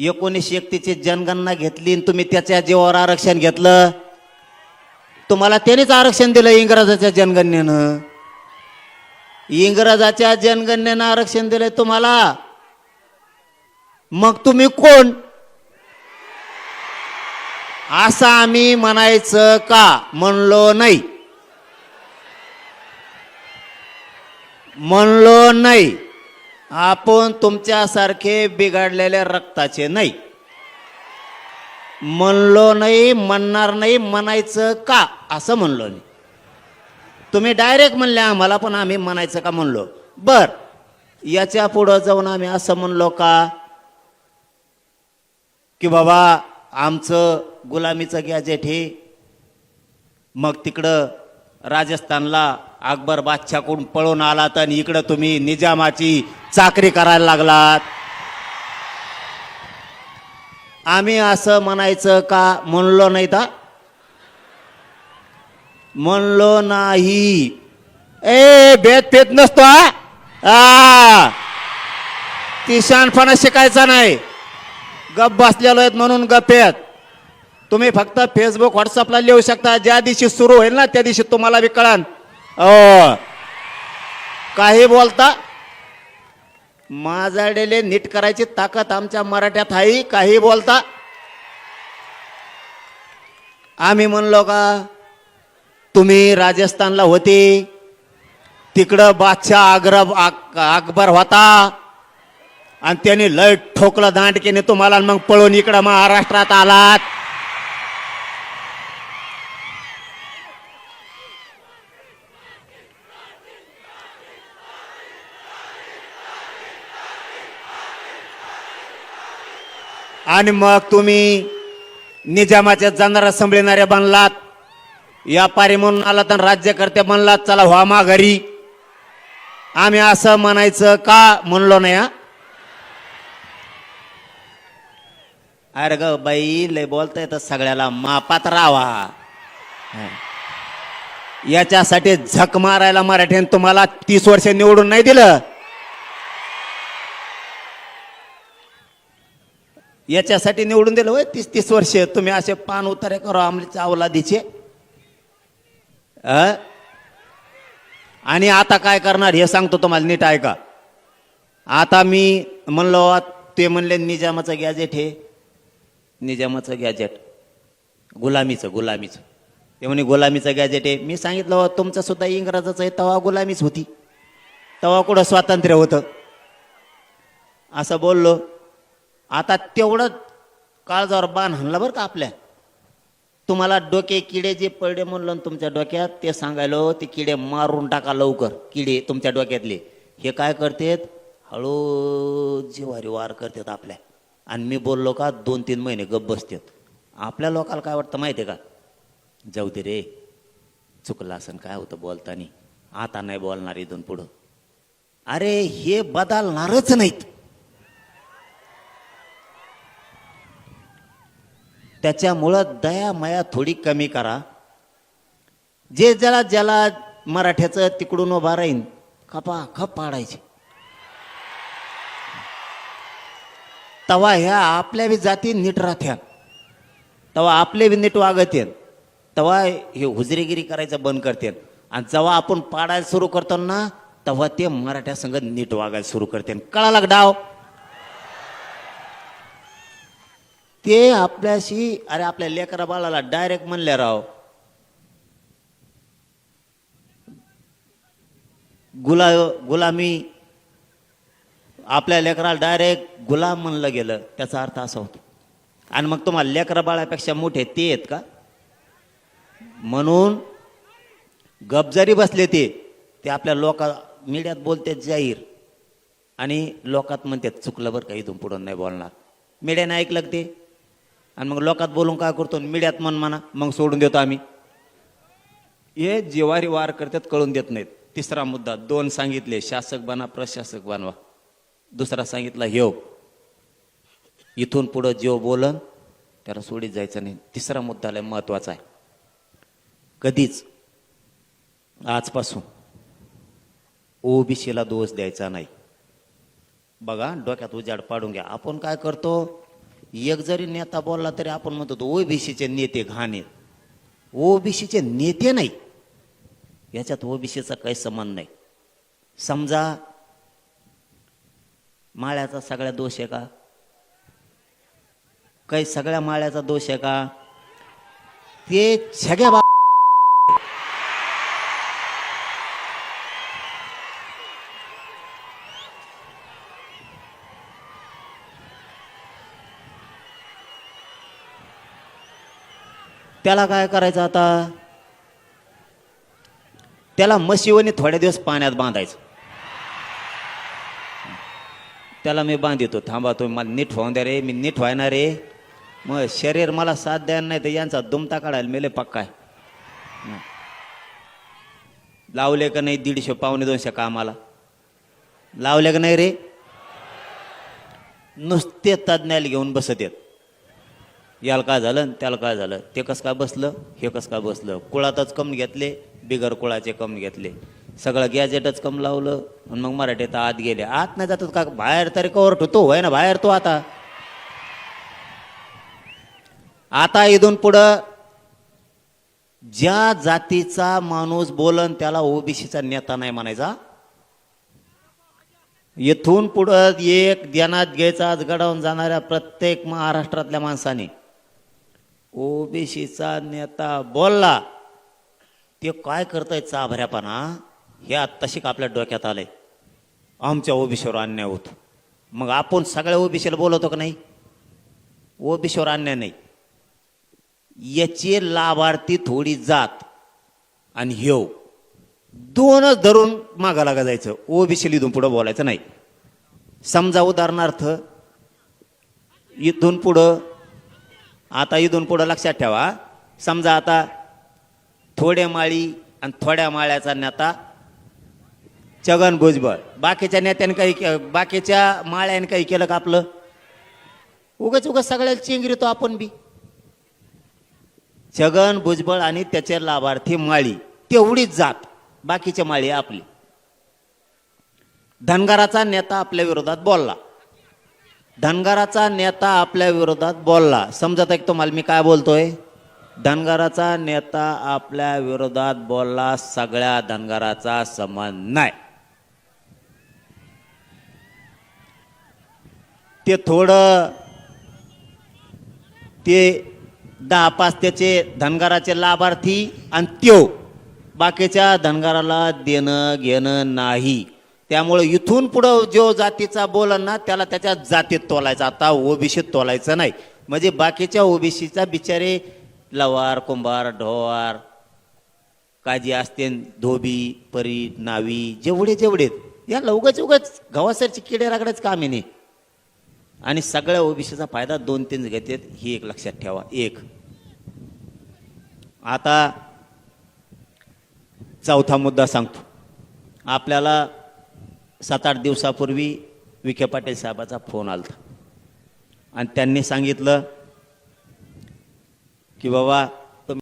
एकोणीसशे एकतीसची जनगणना घेतली आणि तुम्ही त्याच्या जीवावर आरक्षण घेतलं. तुम्हाला त्यानेच आरक्षण दिलं इंग्रजाच्या जनगणनेनं. इंग्रजाच्या जनगणनेनं आरक्षण दिलंय तुम्हाला. मग तुम्ही कोण? असं आम्ही म्हणायचं का? म्हणलो नाही. म्हणलो नाही. आपण तुमच्यासारखे बिघडलेल्या रक्ताचे नाही. म्हणलो नाही म्हणणार नाही म्हणायचं का? असं म्हणलो नाही तुम्ही डायरेक्ट म्हणले आम्हाला पण आम्ही म्हणायचं का? म्हणलो. बर. याच्या पुढं जाऊन आम्ही असं म्हणलो का? की बाबा आमचं गुलामीचं गॅजेट हे मग तिकडं राजस्थानला अकबर बादशाहकडून पळून आलात आणि इकडं तुम्ही निजामाची चाकरी करायला लागलात. आम्ही असं म्हणायचं का म्हणलो नाही तर म्हणलो नाही. ए भेद नसतो हा? आ. ती शहाणपणा शिकायचा नाही. गप बसलेलो आहेत म्हणून गप्पेत तुम्ही फक्त फेसबुक व्हॉट्सअपला लिहू शकता. ज्या दिवशी सुरू होईल ना त्या दिवशी तुम्हाला बी कळन. हो. काही बोलता? माजाडेले नीट करायची ताकद आमच्या मराठ्यात आहे काही बोलता? आम्ही म्हणलो का तुम्ही राजस्थानला होते तिकडं बादशाह आग्र आक- अकबर होता आणि त्याने लय ठोकलं दांडकेने तुम्हाला आणि मग पळून इकडं महाराष्ट्रात आलात. आणि मग तुम्ही निजामाच्या जाणारा संभळणाऱ्या बनलात. व्यापारी म्हणून आलात आणि राज्यकर्ते बनलात. चला व्हा माघारी. आम्ही असं म्हणायचं का म्हणलो नाही हा? अरे ग बाई लय बोलता येतं सगळ्याला मापात राहा याच्यासाठी झक मारायला मराठ्याने तुम्हाला तीस वर्ष निवडून नाही दिलं. याच्यासाठी निवडून दिलं वय तीस तीस वर्ष. तुम्ही असे पान उतारे करा आमच्या अवलादीचे आणि आता काय करणार हे सांगतो तुम्हाला नीट ऐका. आता मी म्हणलो ते म्हणले निजामाचं गॅजेट हे. निजामाचं गॅजेट. गुलामीचं गुलामीचं. ते म्हणे गुलामीचं गॅजेट आहे मी सांगितलं हो, तुमचं सुद्धा इंग्रजाचं आहे तवा गुलामीच होती. तेव्हा कुठं स्वातंत्र्य होतं? असं बोललो. आता तेवढं काळजावर बाण हाणला बरं का आपल्या. तुम्हाला डोके किडे जे पडले म्हणलं तुमच्या डोक्यात ते सांगायलो हो, ते किडे मारून टाका लवकर किडे तुमच्या डोक्यातले. हे काय करतेत? हळू जिवारी वार करतात आपल्या. आणि मी बोललो का दोन तीन महिने गप बसतात. आपल्या लोकाला काय वाटतं माहिती आहे का? जाऊ दे रे चुकलं असं काय होतं बोलतानी. आता नाही बोलणार इथून पुढं. अरे हे बदलणारच नाहीत. त्याच्यामुळं दया माया थोडी कमी करा. जे ज्याला ज्याला मराठ्याचं तिकडून उभा राहीन खपा खप पाडायचे. तवा ह्या आपल्या बी जाती नीट राहत्या. तवा आपले बी नीट वागत तेव्हा हे हुजरेगिरी करायचं बंद करते आणि जेव्हा आपण पाडायला सुरू करतो ना तेव्हा ते मराठ्या संघ नीट वागायला सुरू करते कळाला का डाव? ते आपल्याशी अरे आपल्या लेकरा बाळाला डायरेक्ट म्हणले राव. गुला गुलामी आपल्या लेकराला डायरेक्ट गुलाम म्हणलं गेलं. त्याचा अर्थ असा होतो. आणि मग तुम्हाला लेकरा बाळापेक्षा मोठे ते आहेत का? म्हणून गप जरी बसले ते ते आपल्या लोका मीडियात बोलते जाहीर. आणि लोकात म्हणतात चुकलं बरं का इथून पुढं नाही बोलणार. मीडियाने ऐकलं ते? आणि मग लोकात बोलून काय करतो? मीडियात मन म्हणा मग सोडून देतो आम्ही. हे जिवारी वार करतात कळून देत नाहीत. तिसरा मुद्दा दोन सांगितले शासक बना प्रशासक बनवा. दुसरा सांगितला हेव हो. इथून पुढं जेव बोलन त्याला सोडीत जायचं नाही. तिसरा मुद्दा लय महत्त्वाचा आहे. कधीच आजपासून ओबीसीला दोष द्यायचा नाही. बघा डोक्यात उजाड पाडून घ्या. आपण काय करतो? एक जरी नेता बोलला तरी आपण म्हणतो ओबीसीचे नेते घाण आहेत ओबीसीचे नेते नाही. याच्यात ओबीसीचा काही संबंध नाही. समजा माळ्याचा सगळ्या दोष आहे का? काही सगळ्या माळ्याचा दोष आहे का? ते सगळ्या त्याला काय करायचं आता? त्याला म्हशीवणी थोड्या दिवस पाण्यात बांधायचं. त्याला मी बांधितो. थांबा तुम्ही मला नीट होऊन द्या रे. मी नीट व्हायना रे. मग शरीर मला साथ द्यायला नाही तर यांचा दुमता काढायला मेले पक्का आहे. लावले का नाही दीडशे पावणे दोनशे कामाला? लावले का नाही रे? नुसते तज्ज्ञाला घेऊन बसत येत याला काय झालं त्याला काय झालं? ते कसं काय बसलं? हे कसं काय बसलं? कुळातच कम घेतले बिगर कुळाचे कम घेतले. सगळं गॅजेटच कम लावलं आणि मग मराठीत आत गेले. आत नाही जातात का? बाहेर तरी कवर ठेवतो. होय ना बाहेर तो आता. आता इथून पुढं ज्या जातीचा माणूस बोलन त्याला ओबीसीचा नेता नाही म्हणायचा. येथून पुढं एक ध्यानात घ्यायचा आज घडवून जाणाऱ्या प्रत्येक महाराष्ट्रातल्या माणसाने. ओबीसीचा नेता बोलला ते काय करताय चाभऱ्यापणा? हे आत्ताशिक आपल्या डोक्यात आलंय? आमच्या ओबीसीवर अन्याय होतो. मग आपण सगळ्या ओबीसीला बोलवतो का नाही? ओबीसीवर अन्याय नाही. याची लाभार्थी थोडी जात आणि हेव हो. दोनच धरून मागा लागा जायचं ओबीसी इथून पुढं बोलायचं नाही. समजा उदाहरणार्थ इथून पुढं आता इथून पुढं लक्षात ठेवा. समजा आता थोड्या माळी आणि थोड्या माळ्याचा नेता छगन भुजबळ. बाकीच्या नेत्याने काही बाकीच्या माळ्याने काही केलं का आपलं? उगाच उगाच सगळ्याला चिंगरीतो आपण बी. छगन भुजबळ आणि त्याचे लाभार्थी माळी. तेवढीच जात. बाकीच्या माळी आपली. धनगराचा नेता आपल्या विरोधात बोलला. धनगराचा नेता आपल्या विरोधात बोलला. समजत आहे तुम्हाला मी काय बोलतोय? धनगराचा नेता आपल्या विरोधात बोलला सगळ्या धनगराचा संबंध नाही. ते थोडं ते दहा पाच त्याचे धनगराचे लाभार्थी आणि त्यो. बाकीच्या धनगराला देणं घेणं नाही. त्यामुळे इथून पुढं जो जातीचा बोलन ना त्याला त्याच्या जातीत तोलायचा. आता ओबीसीत तोलायचं नाही. म्हणजे बाकीच्या ओबीसीचा बिचारे लवार कुंभार ढोवार काजी असते धोबी परी नावी जेवढे जेवढे या उगाच उगाच गव्हासरची किडे रागडाच कामे नाही. आणि सगळ्या ओबीसीचा फायदा दोन तीन घेतात ही एक लक्षात ठेवा. एक. आता चौथा मुद्दा सांगतो. आपल्याला सात आठ दिवसापूर्वी विखे पाटील साहेबाचा फोन आला आणि त्यांनी सांगितलं की बाबा